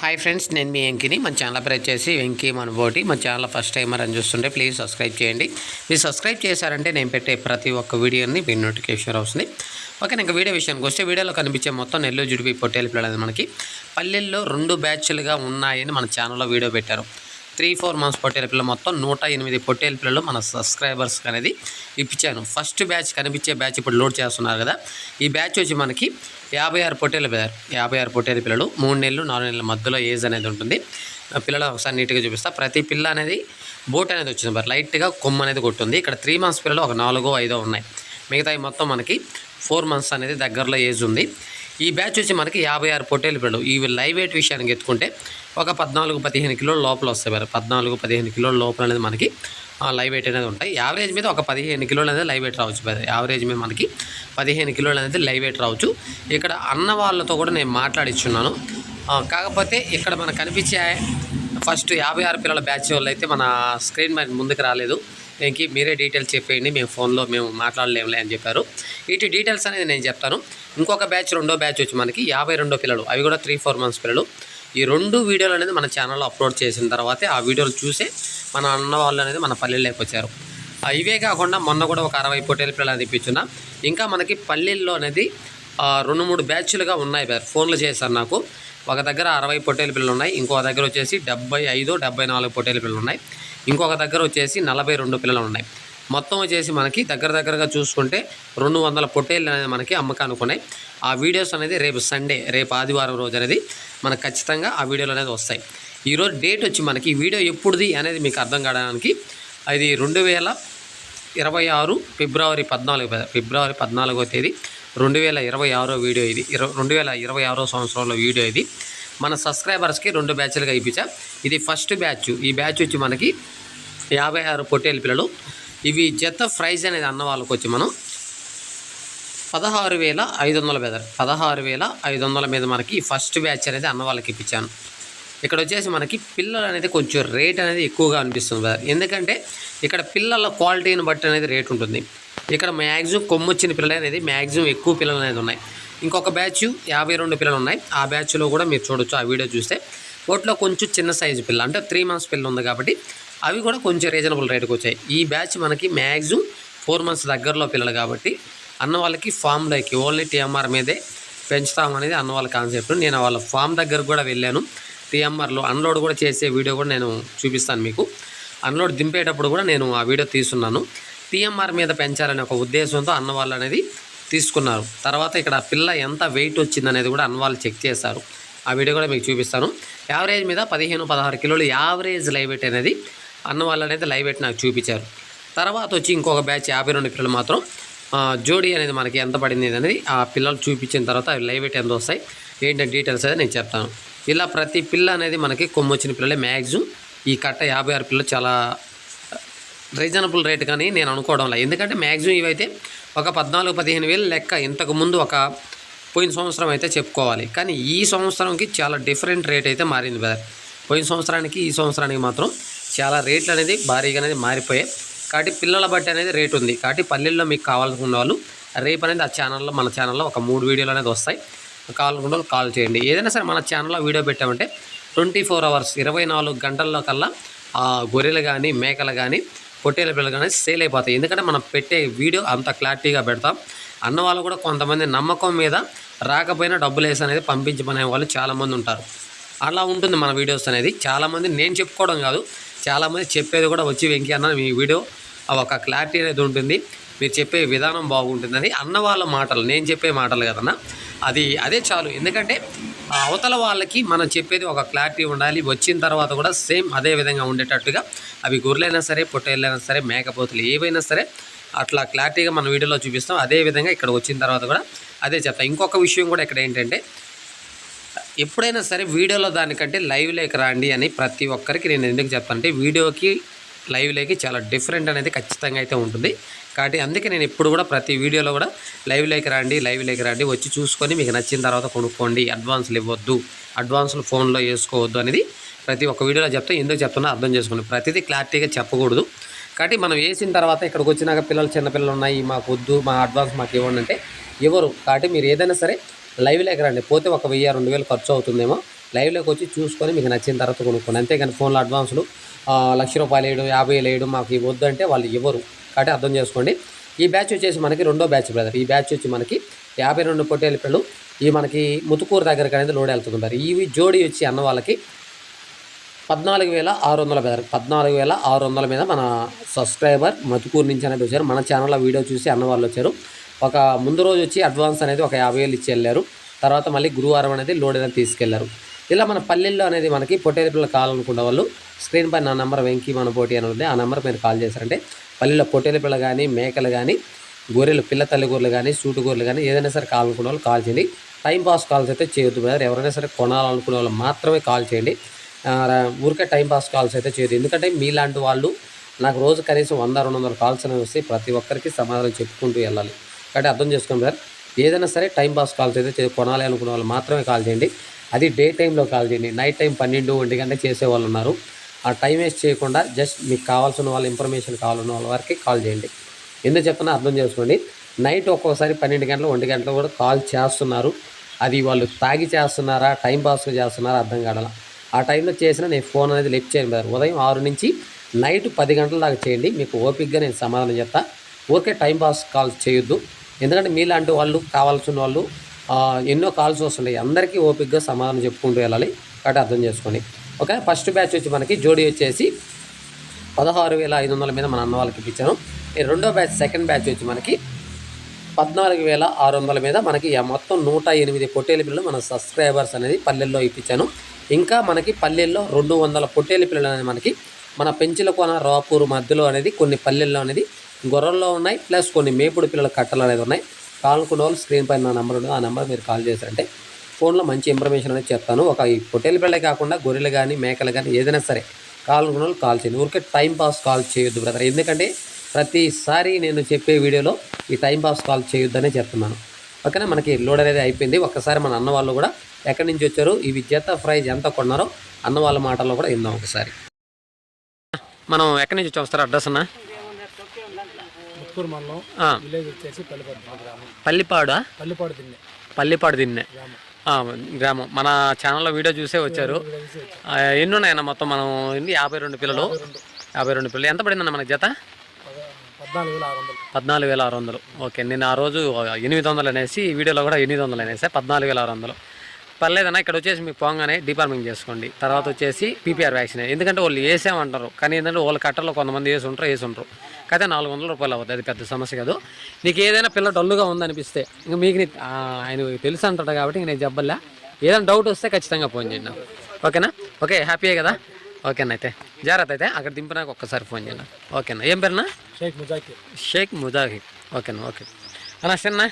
Hi friends నేను మీ వెంకిని. మన channel పేరు వచ్చేసి వెంకీ మనబోటి మన ఛానల్ ఫస్ట్ టైమర్ అని చూస్తుంటే ప్లీజ్ సబ్స్క్రైబ్ చేయండి. మీరు సబ్స్క్రైబ్ చేశారంటే నేను పెట్టే ప్రతి ఒక్క వీడియోని మీ నోటిఫికేషన్ వస్తుంది. ఓకే ఇంకా వీడియో విషయానికి వస్తే వీడియోలో కనిపించే మొత్తం నెల్లూరు జుడిపి పొట్టేలు పిల్లలు మనకి. పల్లెల్లో రెండు బ్యాచ్లుగా ఉన్నాయని మన ఛానల్లో వీడియో పెట్టారు. త్రీ ఫోర్ మంత్స్ పొట్టేల పిల్లలు మొత్తం నూట ఎనిమిది పొట్టేల పిల్లలు మన సబ్స్క్రైబర్స్ అనేది ఇప్పించాను. ఫస్ట్ బ్యాచ్ కనిపించే బ్యాచ్ ఇప్పుడు లోడ్ చేస్తున్నారు కదా. ఈ బ్యాచ్ వచ్చి మనకి యాభై ఆరు పొట్టేల పిల్లలు యాభై ఆరు పొట్టేల పిల్లలు మూడు నెలలు నాలుగు నెలల మధ్యలో ఏజ్ అనేది ఉంటుంది. ఆ పిల్లలు ఒకసారి నీట్గా చూపిస్తా. ప్రతి పిల్ల అనేది బోట్ అనేది వచ్చింది మరి. లైట్గా కొమ్మ అనేది కొట్టుంది. ఇక్కడ త్రీ మంత్స్ పిల్లలు ఒక నాలుగో ఐదో ఉన్నాయి. మిగతాయి మొత్తం మనకి ఫోర్ మంత్స్ అనేది దగ్గరలో ఏజ్ ఉంది. ఈ బ్యాచ్ వచ్చి మనకి యాభై ఆరు పొట్టేలు పిల్లలు. ఇవి లైవ్ వెయిట్ విషయానికి ఎత్తుకుంటే ఒక పద్నాలుగు పదిహేను కిలోల లోపల వస్తాయి మరి. పద్నాలుగు పదిహేను కిలోల లోపల అనేది మనకి లైవ్ వెయిట్ అనేది ఉంటాయి. యావరేజ్ మీద ఒక పదిహేను కిలోలు అనేది లైవ్ వెయిట్ రావచ్చు మరి. యావరేజ్ మీద మనకి పదిహేను కిలోలు అనేది లైవ్ వెయిట్ రావచ్చు. ఇక్కడ అన్న వాళ్ళతో కూడా నేను మాట్లాడిచ్చున్నాను. కాకపోతే ఇక్కడ మనకు కనిపించే ఫస్ట్ యాభై ఆరు పిల్లల బ్యాచ్ వాళ్ళు అయితే మన స్క్రీన్ మీద ముందుకు రాలేదు. దీనికి మీరే డీటెయిల్స్ చెప్పేయండి. మేము ఫోన్లో మేము మాట్లాడలేములే అని చెప్పారు. ఇటు డీటెయిల్స్ అనేది నేను చెప్తాను. ఇంకొక బ్యాచ్ రెండో బ్యాచ్ వచ్చి మనకి యాభై రెండో పిల్లలు. అవి కూడా త్రీ ఫోర్ మంత్స్ పిల్లలు. ఈ రెండు వీడియోలు అనేది మన ఛానల్లో అప్లోడ్ చేసిన తర్వాతే ఆ వీడియోలు చూసే మన అన్న వాళ్ళు అనేది మన పల్లెల్లోకి వచ్చారు. ఇవే కాకుండా మొన్న కూడా ఒక అరవై పొట్టేల పిల్లలు తెప్పించున్నా. ఇంకా మనకి పల్లెల్లో అనేది రెండు మూడు బ్యాచ్లుగా ఉన్నాయి సార్ ఫోన్లు చేశారు నాకు. ఒక దగ్గర అరవై పొట్టేల పిల్లలు ఉన్నాయి. ఇంకొక దగ్గర వచ్చేసి డెబ్బై ఐదు డెబ్బై నాలుగు పొట్టేల పిల్లలు ఉన్నాయి. ఇంకొక దగ్గర వచ్చేసి నలభై రెండు పిల్లలు ఉన్నాయి. మొత్తం వచ్చేసి మనకి దగ్గర దగ్గరగా చూసుకుంటే రెండు వందల పొట్టేళ్ళు అనేది మనకి అమ్మకానికి ఉన్నాయి. ఆ వీడియోస్ అనేది రేపు సండే రేపు ఆదివారం రోజు అనేది మనకు ఖచ్చితంగా ఆ వీడియోలు అనేది వస్తాయి. ఈరోజు డేట్ వచ్చి మనకి వీడియో ఎప్పుడుది అనేది మీకు అర్థం కావడానికి అది రెండు వేల ఇరవై ఆరు ఫిబ్రవరి పద్నాలుగు ఫిబ్రవరి పద్నాలుగో తేదీ రెండు వేల ఇరవై ఆరో వీడియో ఇది. ఇరవై రెండు వేల ఇరవై ఆరో సంవత్సరంలో వీడియో ఇది. మన సబ్స్క్రైబర్స్కి రెండు బ్యాచ్లుగా ఇప్పించా. ఇది ఫస్ట్ బ్యాచ్. ఈ బ్యాచ్ వచ్చి మనకి యాభై ఆరు పొట్టేలు పిల్లలు. ఇవి జత ప్రైజ్ అనేది అన్న వాళ్ళకి వచ్చి మనం పదహారు వేల ఐదు వందల మీద పదహారు వేల ఐదు వందల మీద మనకి ఫస్ట్ బ్యాచ్ అనేది అన్న వాళ్ళకి ఇప్పించాను. ఇక్కడ వచ్చేసి మనకి పిల్లలు అనేది కొంచెం రేట్ అనేది ఎక్కువగా అనిపిస్తుంది బ్రదర్ ఎందుకంటే ఇక్కడ పిల్లల క్వాలిటీని బట్టి అనేది రేట్ ఉంటుంది. ఇక్కడ మ్యాక్సిమం కొమ్మొచ్చిన పిల్లలు అనేది మ్యాక్సిమం ఎక్కువ పిల్లలు అనేది ఉన్నాయి. ఇంకొక బ్యాచ్ యాభై రెండు పిల్లలు ఉన్నాయి. ఆ బ్యాచ్లో కూడా మీరు చూడొచ్చు ఆ వీడియో చూస్తే. వాటిలో కొంచెం చిన్న సైజు పిల్ల అంటే త్రీ మంత్స్ పిల్ల ఉంది కాబట్టి అవి కూడా కొంచెం రీజనబుల్ రేటుకు వచ్చాయి. ఈ బ్యాచ్ మనకి మ్యాక్సిమం ఫోర్ మంత్స్ దగ్గరలో పిల్లలు కాబట్టి అన్న వాళ్ళకి ఫామ్లోకి ఓన్లీ టీఎంఆర్ మీదే పెంచుతామనేది అన్న వాళ్ళ కాన్సెప్ట్ నేను వాళ్ళ ఫామ్ దగ్గర కూడా వెళ్ళాను. టీఎంఆర్లో అన్లోడ్ కూడా చేసే వీడియో కూడా నేను చూపిస్తాను మీకు. అన్లోడ్ దింపేటప్పుడు కూడా నేను ఆ వీడియో తీసుకున్నాను టీఎంఆర్ మీద పెంచాలనే ఒక ఉద్దేశంతో అన్న వాళ్ళు అనేది తీసుకున్నారు. తర్వాత ఇక్కడ పిల్ల ఎంత వెయిట్ వచ్చిందనేది కూడా అన్న వాళ్ళు చెక్ చేశారు. ఆ వీడియో కూడా మీకు చూపిస్తాను. యావరేజ్ మీద పదిహేను పదహారు కిలోలు యావరేజ్ లైవ్ వెయిట్ అనేది అన్న వాళ్ళు అనేది లైవ్ పెట్టి నాకు చూపించారు. తర్వాత వచ్చి ఇంకొక బ్యాచ్ యాభై రెండు పిల్లలు మాత్రం జోడీ అనేది మనకి ఎంత పడింది అనేది ఆ పిల్లలు చూపించిన తర్వాత అవి లైవ్ పెట్టి ఎంత వస్తాయి ఏంటంటే డీటెయిల్స్ అనేది నేను చెప్తాను. ఇలా ప్రతి పిల్ల అనేది మనకి కొమ్మొచ్చిన పిల్లలే మ్యాక్సిమం ఈ కట్ట యాభై ఆరు పిల్లలు చాలా రీజనబుల్ రేట్ కానీ నేను అనుకోవడం లేదు. ఎందుకంటే మ్యాక్సిమం ఇవైతే ఒక పద్నాలుగు పదిహేను వేలు లెక్క ఇంతకుముందు ఒక పోయిన సంవత్సరం అయితే చెప్పుకోవాలి. కానీ ఈ సంవత్సరంకి చాలా డిఫరెంట్ రేట్ అయితే మారింది బ్రదర్. పోయిన సంవత్సరానికి ఈ సంవత్సరానికి మాత్రం చాలా రేట్లు అనేది భారీగా అనేది మారిపోయాయి. కాబట్టి పిల్లల బట్టి అనేది రేట్ ఉంది. కాబట్టి పల్లెల్లో మీకు కావాలనుకున్న వాళ్ళు రేపు అనేది ఆ ఛానల్లో మన ఛానల్లో ఒక మూడు వీడియోలు అనేది వస్తాయి. కావాలనుకున్న వాళ్ళు కాల్ చేయండి. ఏదైనా సరే మన ఛానల్లో వీడియో పెట్టామంటే ట్వంటీ ఫోర్ అవర్స్ ఇరవై నాలుగు గంటల్లో కల్లా ఆ గొర్రెలు కానీ మేకలు కానీ పొట్టేల పిల్లలు కానీ సేల్ అయిపోతాయి. ఎందుకంటే మనం పెట్టే వీడియో అంత క్లారిటీగా పెడతాం. అన్న వాళ్ళు కూడా కొంతమంది నమ్మకం మీద రాకపోయినా డబ్బులు వేసి అనేది పంపించమనే వాళ్ళు చాలామంది ఉంటారు. అలా ఉంటుంది మన వీడియోస్ అనేది. చాలామంది నేను చెప్పుకోవడం కాదు. చాలామంది చెప్పేది కూడా వచ్చి వెంకీ అన్న మీ వీడియో ఒక క్లారిటీ అనేది ఉంటుంది. మీరు చెప్పే విధానం బాగుంటుందని అన్న వాళ్ళ మాటలు నేను చెప్పే మాటలు కదన్నా. అది అదే చాలు. ఎందుకంటే అవతల వాళ్ళకి మనం చెప్పేది ఒక క్లారిటీ ఉండాలి. వచ్చిన తర్వాత కూడా సేమ్ అదే విధంగా ఉండేటట్టుగా అవి గొర్రెలైనా సరే పొట్టేళ్ళైనా సరే మేకపోతులు ఏవైనా సరే అట్లా క్లారిటీగా మన వీడియోలో చూపిస్తాం. అదే విధంగా ఇక్కడ వచ్చిన తర్వాత కూడా అదే చెప్తాం. ఇంకొక విషయం కూడా ఇక్కడ ఏంటంటే ఎప్పుడైనా సరే వీడియోలో దానికంటే లైవ్ లేక రండి అని ప్రతి ఒక్కరికి నేను ఎందుకు చెప్తానంటే వీడియోకి లైవ్ లేకి చాలా డిఫరెంట్ అనేది ఖచ్చితంగా అయితే ఉంటుంది. కాబట్టి అందుకే నేను ఇప్పుడు కూడా ప్రతి వీడియోలో కూడా లైవ్ లేక రండి లైవ్ లేక రండి వచ్చి చూసుకొని మీకు నచ్చిన తర్వాత కొనుక్కోండి. అడ్వాన్స్లు ఇవ్వద్దు. అడ్వాన్స్లు ఫోన్లో వేసుకోవద్దు అనేది ప్రతి ఒక్క వీడియోలో చెప్తే ఎందుకు చెప్తున్నా అర్థం చేసుకోండి. ప్రతిదీ క్లారిటీగా చెప్పకూడదు. కాబట్టి మనం వేసిన తర్వాత ఇక్కడికి వచ్చినాక పిల్లలు చిన్నపిల్లలు ఉన్నాయి మాకు వద్దు మా అడ్వాన్స్ మాకు ఇవ్వండి అంటే ఎవరు? కాబట్టి మీరు ఏదైనా సరే లైవ్ లేక రండి. పోతే ఒక వెయ్యి రెండు వేలు ఖర్చు అవుతుందేమో. లైవ్లోకి వచ్చి చూసుకొని మీకు నచ్చిన తర్వాత కొనుక్కోండి. అంతేకాని ఫోన్లో అడ్వాన్సులు లక్ష రూపాయలు వేయడం యాభై వేలు వేయడం మాకు ఇవ్వద్దంటే అంటే వాళ్ళు ఇవ్వరు. కాబట్టి అర్థం చేసుకోండి. ఈ బ్యాచ్ వచ్చేసి మనకి రెండో బ్యాచ్ బ్రదర్. ఈ బ్యాచ్ వచ్చి మనకి యాభై రెండు పొట్టేల పిల్లలు. ఇవి మనకి ముతుకూరు దగ్గరకు అనేది లోడ్ వెళ్తుంటారు ఇవి జోడి వచ్చి అన్న వాళ్ళకి పద్నాలుగు వేల ఆరు వందల మీద పద్నాలుగు వేల ఆరు వందల మీద మన సబ్స్క్రైబర్ మతుకూరు నుంచి అనేది వచ్చారు. మన ఛానల్లో వీడియో చూసి అన్న వాళ్ళు వచ్చారు. ఒక ముందు రోజు వచ్చి అడ్వాన్స్ అనేది ఒక యాభై వేలు ఇచ్చి వెళ్ళారు. తర్వాత మళ్ళీ గురువారం అనేది లోడ్ అనేది తీసుకెళ్ళారు. ఇలా మన పల్లెల్లో అనేది మనకి పొట్టేలు పిల్లలు కావాలనుకున్న వాళ్ళు స్క్రీన్ పై నా నెంబర్ వెంకీ మన పోటీ అని ఉంది ఆ నెంబర్ మీరు కాల్ చేశారంటే పల్లెల్లో పొట్టేలు పిల్ల కానీ మేకలు కానీ గొర్రెలు పిల్ల తల్లి గొర్రెలు కానీ సూటు గొర్రెలు కానీ ఏదైనా సరే కావాలనుకున్న వాళ్ళు కాల్ చేయండి. టైం పాస్ కాల్స్ అయితే చేయొద్దు బ్రదర్ ఎవరైనా సరే కొనాలనుకునే వాళ్ళు మాత్రమే కాల్ చేయండి. ఊరికే టైం పాస్ కాల్స్ అయితే చేయదు ఎందుకంటే మీలాంటి వాళ్ళు నాకు రోజు కనీసం వంద రెండు వందల కాల్స్ అనేవి వస్తే ప్రతి ఒక్కరికి సమాధానం చెప్పుకుంటూ వెళ్ళాలి. కాబట్టి అర్థం చేసుకోండి సార్. ఏదైనా సరే టైం పాస్ కాల్స్ అయితే కొనాలి అనుకునే వాళ్ళు మాత్రమే కాల్ చేయండి. అది డే టైంలో కాల్ చేయండి. నైట్ టైం పన్నెండు ఒంటి గంట చేసే వాళ్ళు ఉన్నారు. ఆ టైం వేస్ట్ చేయకుండా జస్ట్ మీకు కావాల్సిన వాళ్ళ ఇన్ఫర్మేషన్ కావాలన్న వాళ్ళ వారికి కాల్ చేయండి. ఎందుకు చెప్తున్నా అర్థం చేసుకోండి. నైట్ ఒక్కోసారి పన్నెండు గంటలు ఒంటి గంటలు కూడా కాల్ చేస్తున్నారు. అది వాళ్ళు తాగి చేస్తున్నారా టైం పాస్గా చేస్తున్నారా అర్థం కావాల ఆ టైంలో చేసిన నేను ఫోన్ అనేది లిఫ్ట్ చేయను బ్రదర్. ఉదయం ఆరు నుంచి నైట్ పది గంటల దాకా చేయండి. మీకు ఓపిక్గా నేను సమాధానం చెప్తా. ఊరికే టైం పాస్ కాల్ చేయొద్దు. ఎందుకంటే మీలాంటి వాళ్ళు కావాల్సిన వాళ్ళు ఎన్నో కాల్స్ వస్తుంటాయి అందరికీ ఓపిక్గా సమాధానం చెప్పుకుంటూ వెళ్ళాలి. కాబట్టి అర్థం చేసుకోండి. ఓకే? ఫస్ట్ బ్యాచ్ వచ్చి మనకి జోడీ వచ్చేసి పదహారు వేల ఐదు వందల మీద మన అన్న వాళ్ళకి ఇప్పించాను. ఈ రెండో బ్యాచ్ సెకండ్ బ్యాచ్ వచ్చి మనకి పద్నాలుగు వేల ఆరు వందల మీద మనకి మొత్తం నూట ఎనిమిది పొట్టేలు పిల్లలు మన సబ్స్క్రైబర్స్ అనేది పల్లెల్లో ఇప్పించాను. ఇంకా మనకి పల్లెల్లో రెండు వందల పొట్టేలు పిల్లలు అనేది మనకి మన పెంచుల కొన రాపూరు మధ్యలో అనేది కొన్ని పల్లెల్లో అనేది గొర్రెల్లో ఉన్నాయి ప్లస్ కొన్ని మేపుడు పిల్లల కట్టలు అనేది ఉన్నాయి. కావాలనుకున్న వాళ్ళు స్క్రీన్ పైన నా నెంబర్ ఉంది. ఆ నెంబర్ మీరు కాల్ చేశారంటే ఫోన్లో మంచి ఇన్ఫర్మేషన్ అనేది చెప్తాను. ఒక ఈ పొట్టేలు పిల్లలే కాకుండా గొర్రెలు కానీ మేకలు కానీ ఏదైనా సరే కావాలనుకున్న వాళ్ళు కాల్ చేయండి. ఊరికే టైం పాస్ కాల్ చేయొద్దు బ్రదర్ ఎందుకంటే ప్రతిసారి నేను చెప్పే వీడియోలో ఈ టైం పాస్ కాల్ చేయొద్దనే చెప్తున్నాను. ఓకేనా? మనకి లోడ్ అనేది అయిపోయింది. ఒక్కసారి మన అన్న వాళ్ళు కూడా ఎక్కడి నుంచి వచ్చారు? ఇవి జత ప్రైజ్ ఎంత కొన్నారో అన్న వాళ్ళ మాటల్లో కూడా విందాం ఒకసారి. మనం ఎక్కడి నుంచి వచ్చి వస్తారు? అడ్రస్ అన్నా? ముత్తూరు మండలం ఆ, విలేజ్ వచ్చేసి పల్లిపాడు గ్రామం. పల్లిపాడా? పల్లిపాడు తిన్నే. పల్లిపాడు దిన్నే గ్రామం. మన ఛానల్లో వీడియో చూసే వచ్చారు. ఎన్ని ఉన్నాయన్న మొత్తం మనం యాభై రెండు పిల్లలు. యాభై రెండు. పిల్లలు. ఎంత పడిందన్న మనకి జత? పద- పద్నాలుగు వేల ఆరు వందలు. ఓకే నేను ఆ రోజు ఎనిమిది వందలు అనేసి ఈ వీడియోలో కూడా ఎనిమిది వందలు అనేసి? పద్నాలుగు వేల ఆరు వందలు. పర్లేదన్నా ఇక్కడ వచ్చేసి మీకు పోగానే డిపార్ట్మెంట్ చేసుకోండి. తర్వాత వచ్చేసి పీపీఆర్ వ్యాక్సిన్. ఎందుకంటే వాళ్ళు వేసామంటారు. కానీ ఏంటంటే వాళ్ళ కట్టలో కొంతమంది వేసి ఉంటారు వేసి ఉంటారు అయితే నాలుగు వందల రూపాయలు అవుతుంది అది పెద్ద సమస్య కాదు. నీకు ఏదైనా పిల్ల డల్లుగా ఉందనిపిస్తే ఇంకా మీకు ఆయన తెలుసు అంటాడు కాబట్టి ఇంక నేను చెప్పలే. ఏదైనా డౌట్ వస్తే ఖచ్చితంగా ఫోన్ చేయండి. ఓకేనా? ఓకే హ్యాపీయే కదా? ఓకేనా అయితే? జాగ్రత్త అయితే. అక్కడ దింపినాక ఒక్కసారి ఫోన్ చేయండి ఓకేనా? ఏం పేరునా? షేక్ ముజాకిర్ షేక్ ముజాహిద్. ఓకేనా? ఓకే. అన్న సరేనా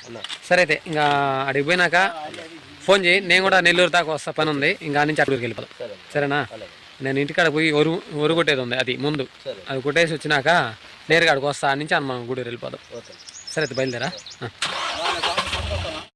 సరే అయితే ఇంకా అడిగి పోయినాక ఫోన్ చేయి నేను కూడా నెల్లూరు దాకా వస్తా పని ఉంది. ఇంకా నుంచి అక్కడికి వెళ్ళిపోతాం సరేనా? నేను ఇంటికాడ పోయి ఒరు ఒరు కొట్టేది ఉంది అది ముందు. అది కొట్టేసి వచ్చినాక నేరుగా అక్కడికి వస్తా నుంచి మనం గుడి వెళ్ళిపోదాం. సరే అయితే బయలుదేరా.